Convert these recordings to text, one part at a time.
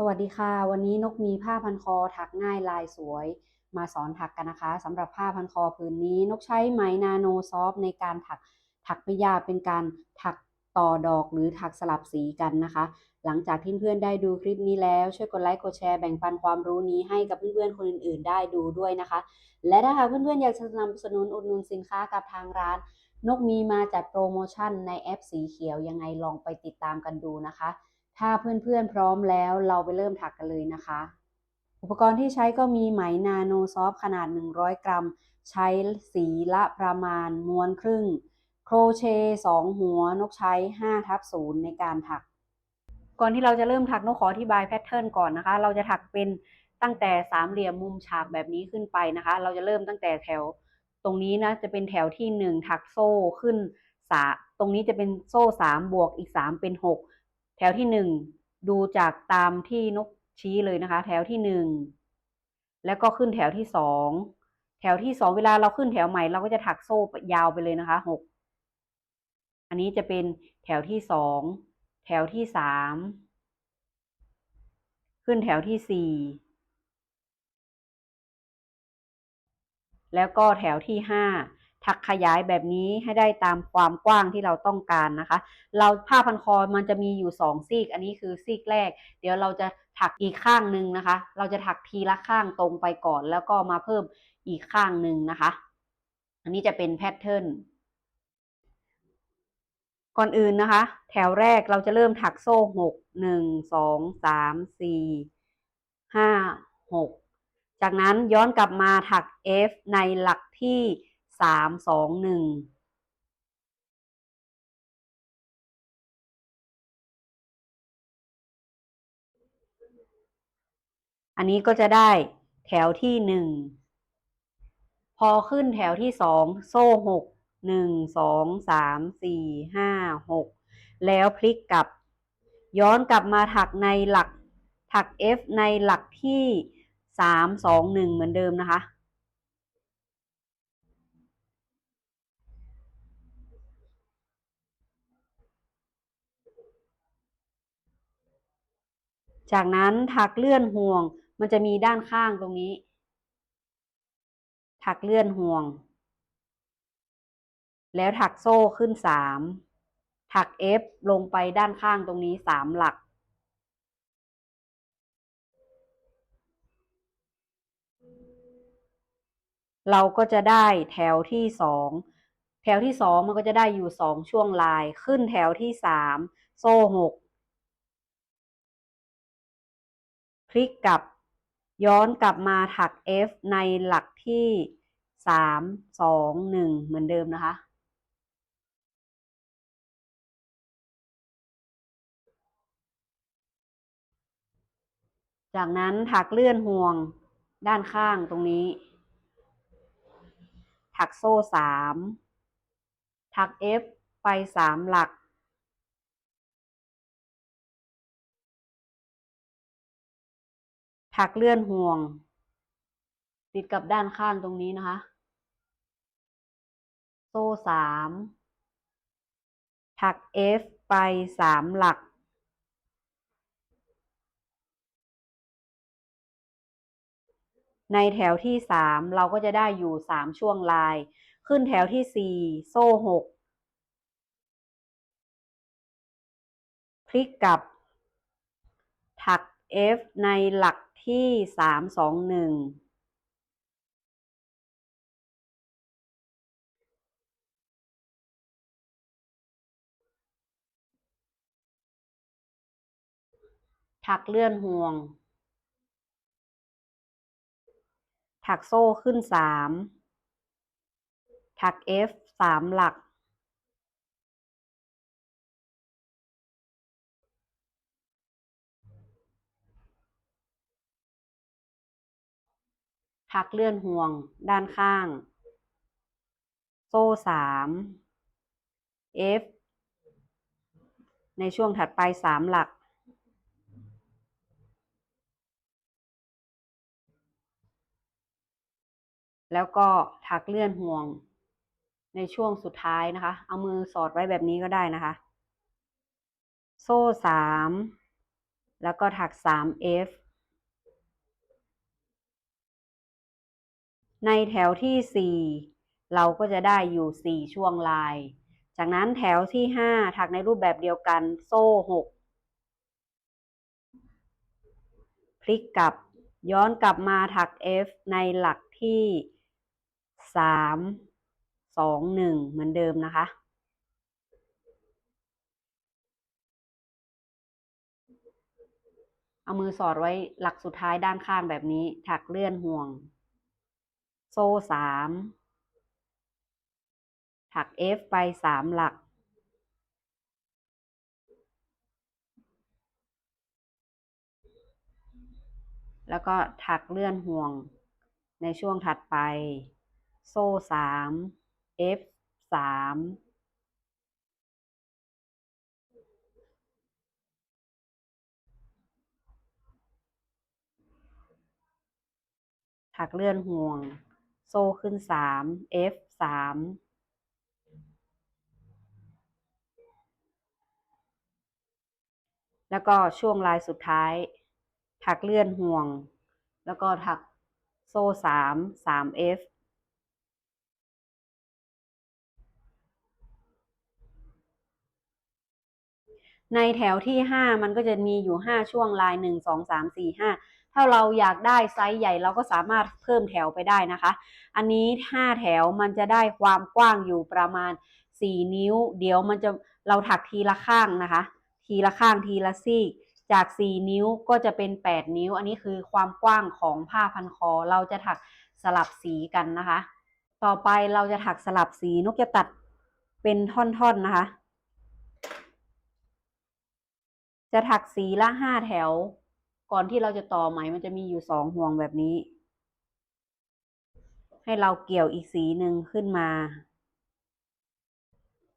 สวัสดีค่ะ วันนี้นกมีผ้าพันคอถักง่ายลายสวย มาสอนถักกันนะคะสำหรับผ้าพันคอผืนนี้ นกใช้ไหมนาโนซอฟในการถักถักไม่ยากเป็นการถักต่อดอกหรือถักสลับสีกันนะคะ หลังจากที่เพื่อนๆได้ดูคลิปนี้แล้ว ช่วยกดไลค์กดแชร์แบ่งปันความรู้นี้ให้กับเพื่อนๆคนอื่น ๆ ได้ดูด้วยนะคะ และถ้าหากเพื่อนๆอยากสนับสนุนอุดหนุนสินค้ากับทางร้าน นกมีมาจัดโปรโมชั่นในแอปสีเขียวยังไงลองไปติดตามกันดูนะคะ ถ้าเพื่อนๆพร้อมแล้วเราไปเริ่มถักกันเลยนะคะ อุปกรณ์ที่ใช้ก็มีไหมนาโนซอฟขนาด 100 กรัม ใช้สีละประมาณม้วนครึ่ง โครเชต์2หัวนกใช้5ทับ0ในการถัก ก่อนที่เราจะเริ่มถักนกขออธิบายแพทเทิร์นก่อนนะคะ เราจะถักเป็นตั้งแต่สามเหลี่ยมมุมฉากแบบนี้ขึ้นไปนะคะ เราจะเริ่มตั้งแต่แถว ตรงนี้นะจะเป็นแถวที่หนึ่งถักโซ่ขึ้นสาตรงนี้จะเป็นโซ่สามบวกอีกสามเป็นหก แถวที่หนึ่งดูจากตามที่นกชี้เลยนะคะ แถวที่หนึ่งแล้วก็ขึ้นแถวที่สองแถวที่สองเวลาเราขึ้นแถวใหม่เราก็จะถักโซ่ยาวไปเลยนะคะหกอันนี้จะเป็นแถวที่สองแถวที่สามขึ้นแถวที่สี่แล้วก็แถวที่ห้า ถักขยายแบบนี้ให้ได้ตามความกว้างที่เราต้องการนะคะ เราผ้าพันคอมันจะมีอยู่สองซีก อันนี้คือซีกแรก เดี๋ยวเราจะถักอีกข้างหนึ่งนะคะ เราจะถักทีละข้างตรงไปก่อน แล้วก็มาเพิ่มอีกข้างหนึ่งนะคะ อันนี้จะเป็นแพทเทิร์นก่อนอื่นนะคะ แถวแรกเราจะเริ่มถักโซ่หกหนึ่งสองสามสี่ห้าหกจากนั้นย้อนกลับมาถัก F ในหลักที่ สามสองหนึ่งอันนี้ก็จะได้แถวที่หนึ่งพอขึ้นแถวที่สองโซ่หกหนึ่งสองสามสี่ห้าหกแล้วพลิกกลับ ย้อนกลับมาถักในหลักถัก F ในหลักที่สามสองหนึ่งเหมือนเดิมนะคะ จากนั้นถักเลื่อนห่วง มันจะมีด้านข้างตรงนี้ ถักเลื่อนห่วง แล้วถักโซ่ขึ้นสามถัก F ลงไปด้านข้างตรงนี้สามหลัก เราก็จะได้แถวที่สองแถวที่สองมันก็จะได้อยู่สองช่วงลาย ขึ้นแถวที่สามโซ่หก พลิกกลับ ย้อนกลับมาถัก F ในหลักที่สามสองหนึ่งเหมือนเดิมนะคะ จากนั้นถักเลื่อนห่วงด้านข้างตรงนี้ ถักโซ่สามถัก F ไปสามหลัก ถักเลื่อนห่วง ติดกับด้านข้างตรงนี้นะคะ โซ่สามถัก F ไปสามหลัก ในแถวที่สามเราก็จะได้อยู่สามช่วงลาย ขึ้นแถวที่สี่โซ่หกพลิกกลับ ถัก F ในหลัก ที่สามสองหนึ่งถักเลื่อนห่วง ถักโซ่ขึ้นสามถัก F สามหลัก ถักเลื่อนห่วงด้านข้าง โซ่สาม F ในช่วงถัดไปสามหลัก แล้วก็ถักเลื่อนห่วง ในช่วงสุดท้ายนะคะ เอามือสอดไว้แบบนี้ก็ได้นะคะ โซ่สาม แล้วก็ถัก 3F ในแถวที่ 4 เราก็จะได้อยู่ 4 ช่วงลาย จากนั้นแถวที่ 5 ถักในรูปแบบเดียวกันโซ่ 6 พลิกกลับย้อนกลับมาถัก F ในหลักที่ 3 2 1 เหมือนเดิมนะคะ เอามือสอดไว้หลักสุดท้ายด้านข้างแบบนี้ถักเลื่อนห่วง สามถัก F ไปสามหลัก แล้วก็ถักเลื่อนห่วงในช่วงถัดไป โซ่สาม F สามถักเลื่อนห่วง โซ่ขึ้นสาม F สามแล้วก็ช่วงลายสุดท้าย ถักเลื่อนห่วง แล้วก็ถักโซ่สามสาม F ในแถวที่ห้ามันก็จะมีอยู่ห้าช่วงลายหนึ่งสองสามสี่ห้า ถ้าเราอยากได้ไซส์ใหญ่เราก็สามารถเพิ่มแถวไปได้นะคะ อันนี้ห้าแถวมันจะได้ความกว้างอยู่ประมาณสี่นิ้ว เดี๋ยวมันจะเราถักทีละข้างนะคะ ทีละข้างทีละซีกจาก 4 นิ้วก็จะเป็น 8 นิ้ว อันนี้คือความกว้างของผ้าพันคอ เราจะถักสลับสีกันนะคะ ต่อไปเราจะถักสลับสีนกจะตัดเป็นท่อนๆนนะคะ จะถักสีละห้าแถว ก่อนที่เราจะต่อไหมมันจะมีอยู่สองห่วงแบบนี้ ให้เราเกี่ยวอีกสีหนึ่งขึ้นมา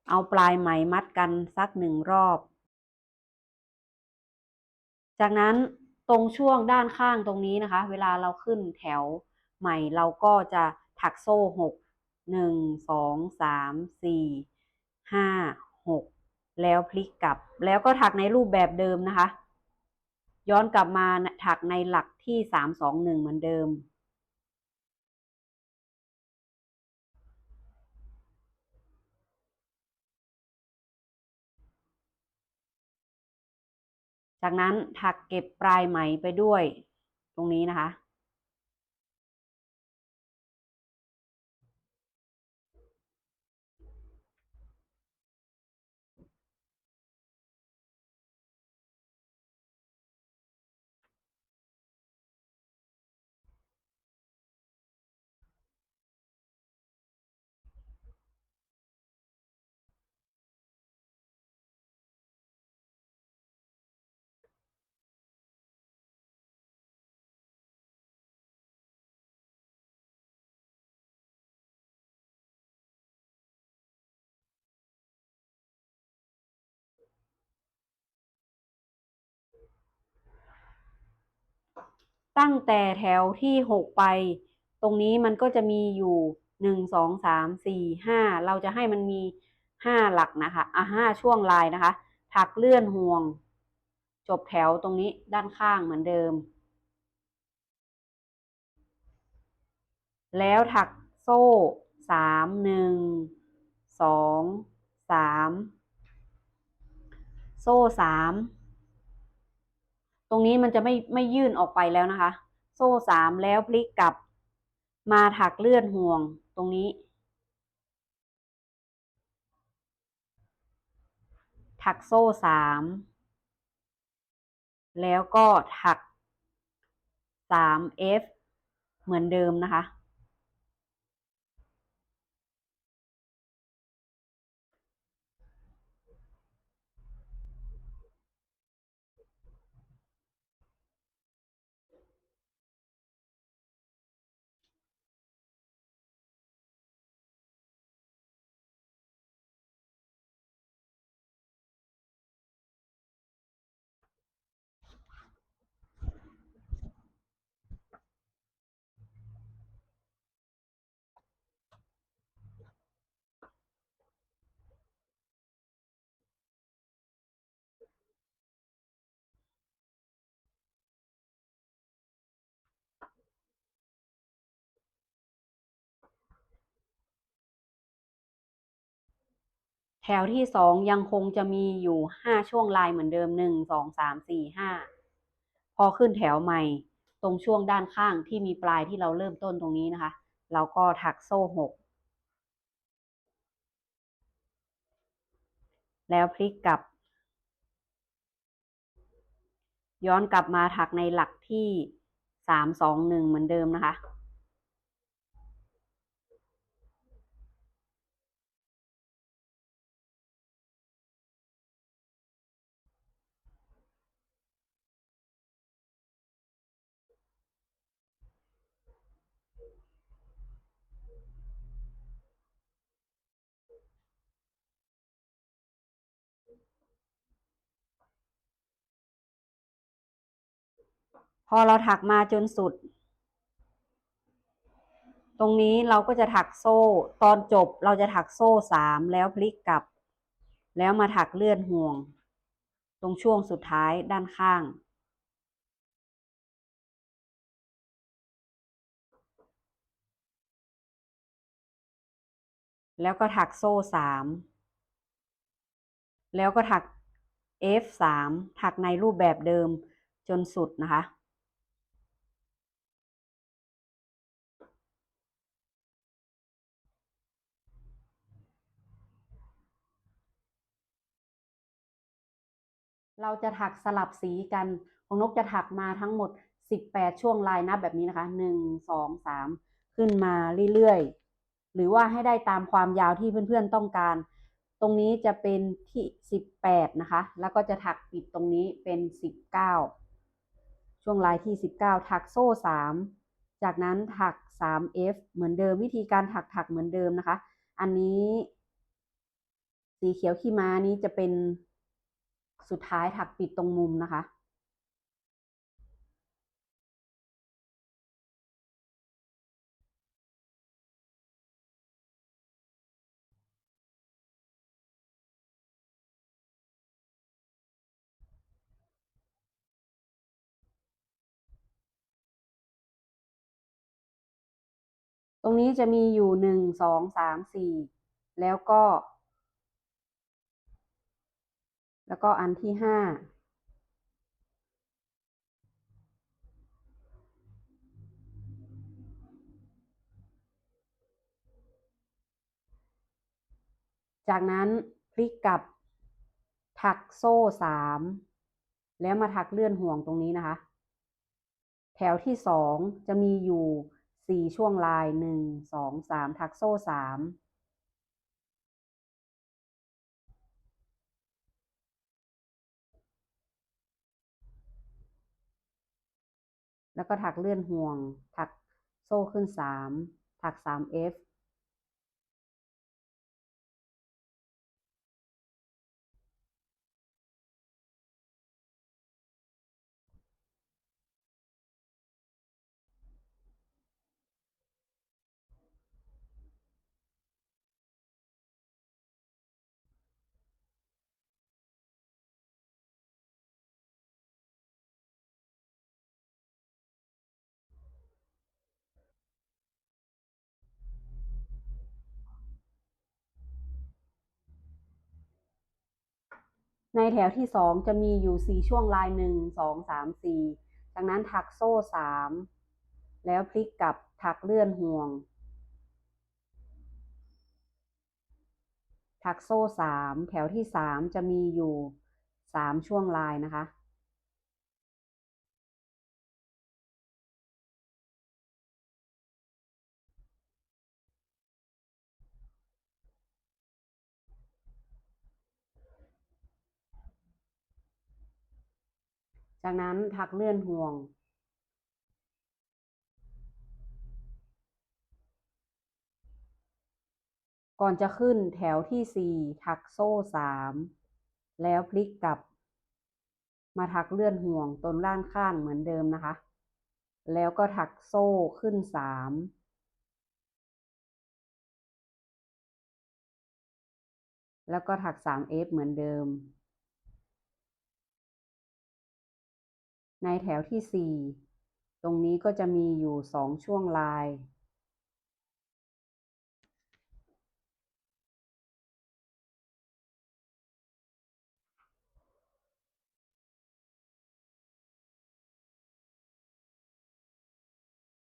เอาปลายไหมมัดกันสักหนึ่งรอบ จากนั้นตรงช่วงด้านข้างตรงนี้นะคะ เวลาเราขึ้นแถวใหม่เราก็จะถักโซ่หกหนึ่งสองสามสี่ห้าหกแล้วพลิกกลับ แล้วก็ถักในรูปแบบเดิมนะคะ ย้อนกลับมาถักในหลักที่สามสองหนึ่งเหมือนเดิม จากนั้นถักเก็บปลายไหมไปด้วยตรงนี้นะคะ ตั้งแต่แถวที่หกไป ตรงนี้มันก็จะมีอยู่หนึ่งสองสามสี่ห้าเราจะให้มันมีห้าหลักนะคะอะห้าช่วงลายนะคะ ถักเลื่อนห่วง จบแถวตรงนี้ด้านข้างเหมือนเดิม แล้วถักโซ่สามหนึ่งสองสามโซ่สาม ตรงนี้มันจะไม่ไม่ยื่นออกไปแล้วนะคะ โซ่สามแล้วพลิกกลับ มาถักเลื่อนห่วงตรงนี้ ถักโซ่สามแล้วก็ถักสาม F เหมือนเดิมนะคะ แถวที่สองยังคงจะมีอยู่ห้าช่วงลายเหมือนเดิมหนึ่งสองสามสี่ห้าพอขึ้นแถวใหม่ ตรงช่วงด้านข้างที่มีปลายที่เราเริ่มต้นตรงนี้นะคะ เราก็ถักโซ่หกแล้วพลิกกลับ ย้อนกลับมาถักในหลักที่สามสองหนึ่งเหมือนเดิมนะคะ พอเราถักมาจนสุด ตรงนี้เราก็จะถักโซ่ ตอนจบเราจะถักโซ่สามแล้วพลิกกลับ แล้วมาถักเลื่อนห่วง ตรงช่วงสุดท้ายด้านข้างแล้วก็ถักโซ่สาม แล้วก็ถัก F สามถักในรูปแบบเดิมจนสุดนะคะ เราจะถักสลับสีกัน ของนกจะถักมาทั้งหมด 18 ช่วงลายนับแบบนี้นะคะ 1 2 3 ขึ้นมาเรื่อยๆ หรือว่าให้ได้ตามความยาวที่เพื่อนๆต้องการ ตรงนี้จะเป็นที่ 18 นะคะ แล้วก็จะถักปิดตรงนี้เป็น 19 ช่วงลายที่ 19 ถักโซ่ 3 จากนั้นถัก 3F เหมือนเดิมวิธีการถักถักเหมือนเดิมนะคะ อันนี้สีเขียวขี้ม้านี้จะเป็น สุดท้ายถักปิดตรงมุมนะคะ ตรงนี้จะมีอยู่หนึ่งสองสามสี่แล้วก็ แล้วก็อันที่ห้าจากนั้นพลิกกลับถักโซ่สามแล้วมาถักเลื่อนห่วงตรงนี้นะคะ แถวที่สองจะมีอยู่สี่ช่วงลายหนึ่งสองสามถักโซ่สาม แล้วก็ถักเลื่อนห่วง ถักโซ่ขึ้น 3 ถัก 3F ในแถวที่สองจะมีอยู่สี่ช่วงลายหนึ่งสองสามสี่จากนั้นถักโซ่สามแล้วพลิกกลับถักเลื่อนห่วง ถักโซ่สามแถวที่สามจะมีอยู่สามช่วงลายนะคะ จากนั้นถักเลื่อนห่วง ก่อนจะขึ้นแถวที่สี่ถักโซ่สามแล้วพลิกกลับ มาถักเลื่อนห่วงตรงด้านข้างเหมือนเดิมนะคะ แล้วก็ถักโซ่ขึ้นสามแล้วก็ถัก 3F เหมือนเดิม ในแถวที่ 4 ตรงนี้ก็จะมีอยู่ 2 ช่วงลาย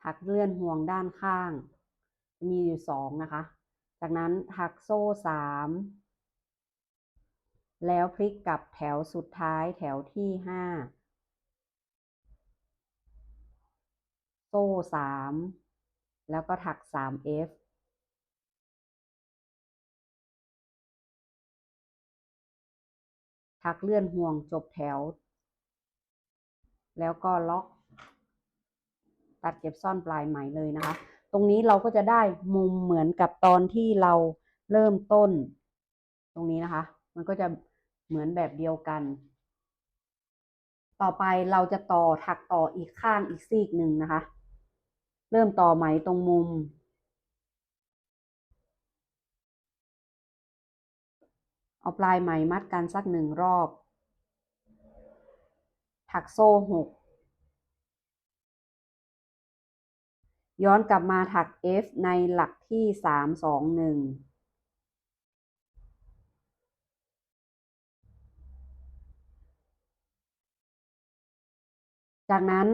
ถักเลื่อนห่วงด้านข้าง มีอยู่สองนะคะ จากนั้นถักโซ่สามแล้วพลิกกลับแถวสุดท้ายแถวที่ห้า ซ่สามแล้วก็ถักสาม F ถักเลื่อนห่วงจบแถว แล้วก็ล็อก ตัดเก็บซ่อนปลายไหมเลยนะคะ ตรงนี้เราก็จะได้มุมเหมือนกับตอนที่เราเริ่มต้น ตรงนี้นะคะ มันก็จะเหมือนแบบเดียวกัน ต่อไปเราจะต่อถักต่ออีกข้างอีกซีกหนึ่งนะคะ เริ่มต่อไหมตรงมุม เอาปลายไหมมัดกันสักหนึ่งรอบ ถักโซ่หกย้อนกลับมาถัก F ในหลักที่สามสองหนึ่งจากนั้น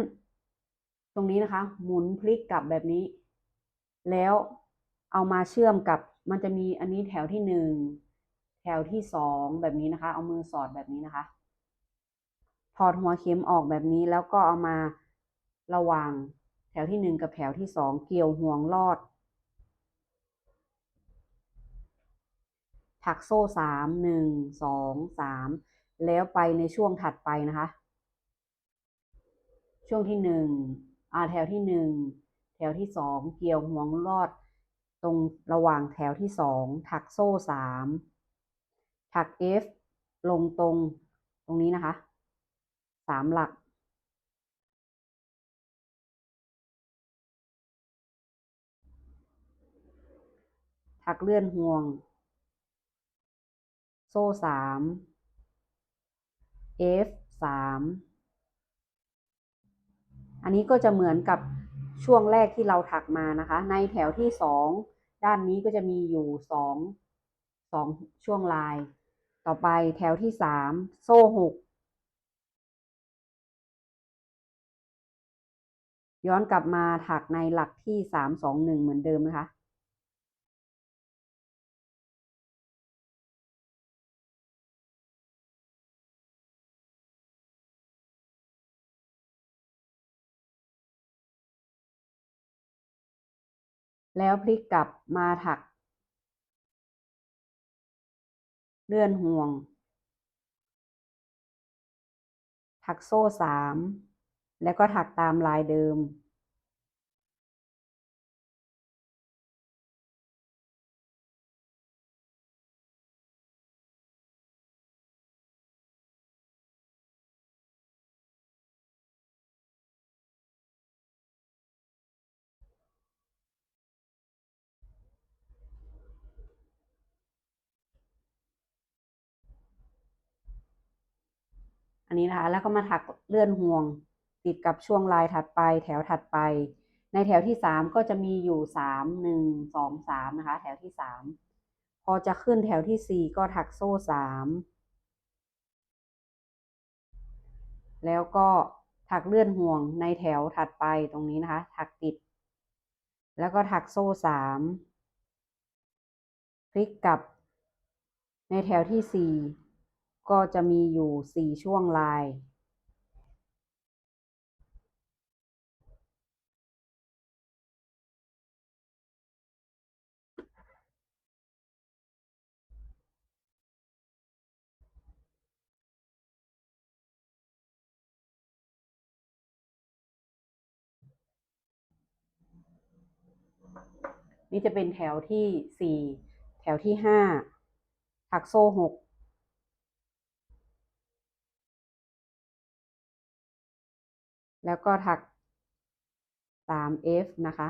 ตรงนี้นะคะ หมุนพลิกกลับแบบนี้ แล้วเอามาเชื่อมกับมันจะมีอันนี้แถวที่หนึ่งแถวที่สองแบบนี้นะคะ เอามือสอดแบบนี้นะคะ ถอดหัวเข็มออกแบบนี้แล้วก็เอามาระว่างแถวที่หนึ่งกับแถวที่สองเกี่ยวห่วงลอด ถักโซ่สามหนึ่งสองสามแล้วไปในช่วงถัดไปนะคะ ช่วงที่หนึ่ง อ่าแถวที่หนึ่งแถวที่สองเกี่ยวห่วงลอด ตรงระหว่างแถวที่สองถักโซ่สามถัก F ลงตรงตรงนี้นะคะสามหลัก ถักเลื่อนห่วง โซ่สาม F สาม อันนี้ก็จะเหมือนกับช่วงแรกที่เราถักมานะคะ ในแถวที่สองด้านนี้ก็จะมีอยู่สองสองช่วงลาย ต่อไปแถวที่สามโซ่หกย้อนกลับมาถักในหลักที่สามสองหนึ่งเหมือนเดิมนะคะ แล้วพลิกกลับมาถัก เลื่อนห่วง ถักโซ่สามแล้วก็ถักตามลายเดิม อันนี้นะคะแล้วก็มาถักเลื่อนห่วง ติดกับช่วงลายถัดไป แถวถัดไป ในแถวที่สามก็จะมีอยู่สามหนึ่งสองสามนะคะ แถวที่สามพอจะขึ้นแถวที่สี่ก็ถักโซ่สามแล้วก็ถักเลื่อนห่วงในแถวถัดไปตรงนี้นะคะ ถักติด แล้วก็ถักโซ่สามพลิกกลับในแถวที่สี่ ก็จะมีอยู่ 4 ช่วงลาย นี่จะเป็นแถวที่ 4 แถวที่ 5 ถักโซ่ 6 แล้วก็ถัก 3F นะคะ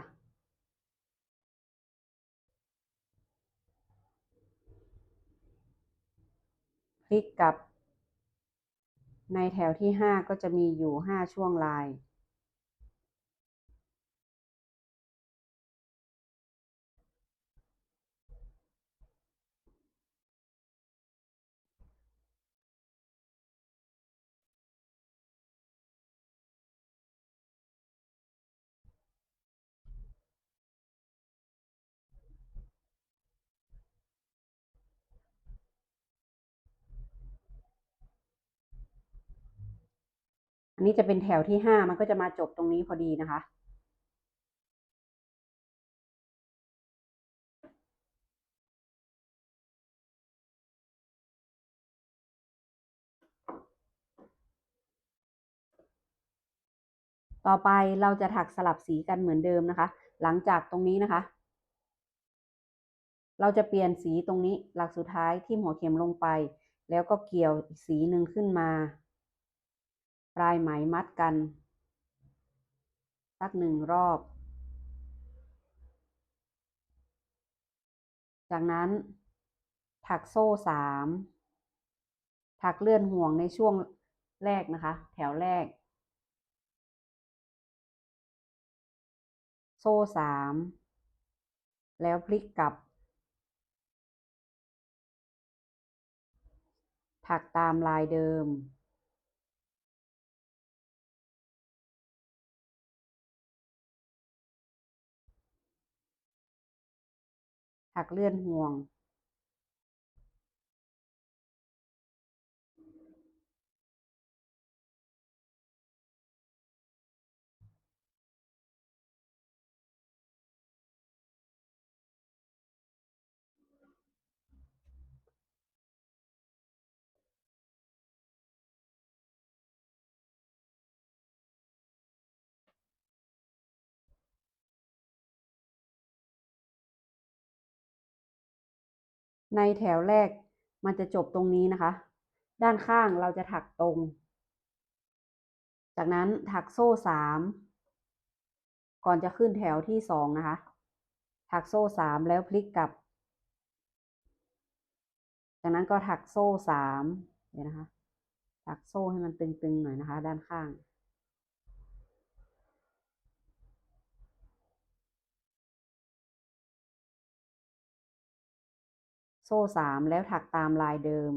พลิกกับในแถวที่ 5 ก็จะมีอยู่ 5 ช่วงลาย นนี้จะเป็นแถวที่ห้ามันก็จะมาจบตรงนี้พอดีนะคะ ต่อไปเราจะถักสลับสีกันเหมือนเดิมนะคะ หลังจากตรงนี้นะคะ เราจะเปลี่ยนสีตรงนี้หลักสุดท้ายที่หัวเข็มลงไป แล้วก็เกี่ยวสีหนึ่งขึ้นมา ปลายไหมมัดกัน สักหนึ่งรอบ จากนั้น ถักโซ่สามถักเลื่อนห่วงในช่วงแรกนะคะ แถวแรก โซ่สามแล้วพลิกกลับ ถักตามลายเดิม หักเลื่อนห่วง ในแถวแรกมันจะจบตรงนี้นะคะ ด้านข้างเราจะถักตรง จากนั้นถักโซ่สามก่อนจะขึ้นแถวที่สองนะคะ ถักโซ่สามแล้วพลิกกลับ จากนั้นก็ถักโซ่สามเดี๋ยวนะคะ ถักโซ่ให้มันตึงๆหน่อยนะคะ ด้านข้าง โซ่สามแล้วถักตามลายเดิม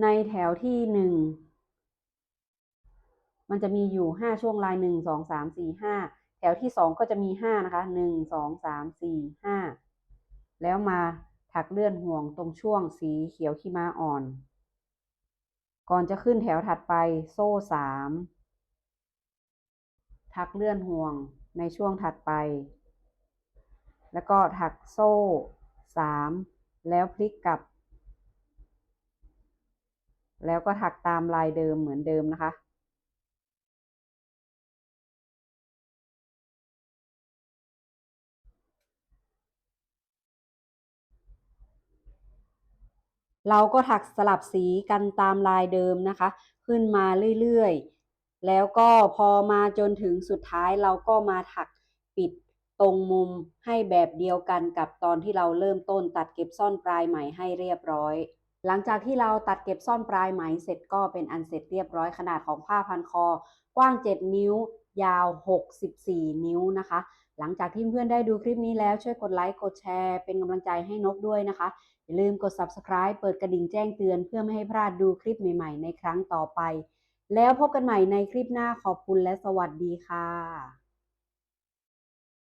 ในแถวที่หนึ่งมันจะมีอยู่ห้าช่วงลายหนึ่งสองสามสี่ห้าแถวที่สองก็จะมีห้านะคะหนึ่งสองสามสี่ห้าแล้วมาถักเลื่อนห่วงตรงช่วงสีเขียวขี้ม้าอ่อน ก่อนจะขึ้นแถวถัดไปโซ่สามถักเลื่อนห่วงในช่วงถัดไป แล้วก็ถักโซ่สามแล้วพลิกกลับ แล้วก็ถักตามลายเดิมเหมือนเดิมนะคะ เราก็ถักสลับสีกันตามลายเดิมนะคะ ขึ้นมาเรื่อยๆ แล้วก็พอมาจนถึงสุดท้ายเราก็มาถักปิดตรงมุมให้แบบเดียวกันกับตอนที่เราเริ่มต้นตัดเก็บซ่อนปลายไหมให้เรียบร้อย หลังจากที่เราตัดเก็บซ่อนปลายไหมเสร็จก็เป็นอันเสร็จเรียบร้อยขนาดของผ้าพันคอ กว้าง 7 นิ้ว ยาว 64 นิ้วนะคะ หลังจากที่เพื่อนได้ดูคลิปนี้แล้วช่วยกดไลค์กดแชร์ เป็นกำลังใจให้นกด้วยนะคะ อย่าลืมกด subscribe เปิดกระดิ่งแจ้งเตือนเพื่อไม่ให้พลาดดูคลิปใหม่ ๆ ในครั้งต่อไป แล้วพบกันใหม่ในคลิปหน้าขอบคุณและสวัสดีค่ะ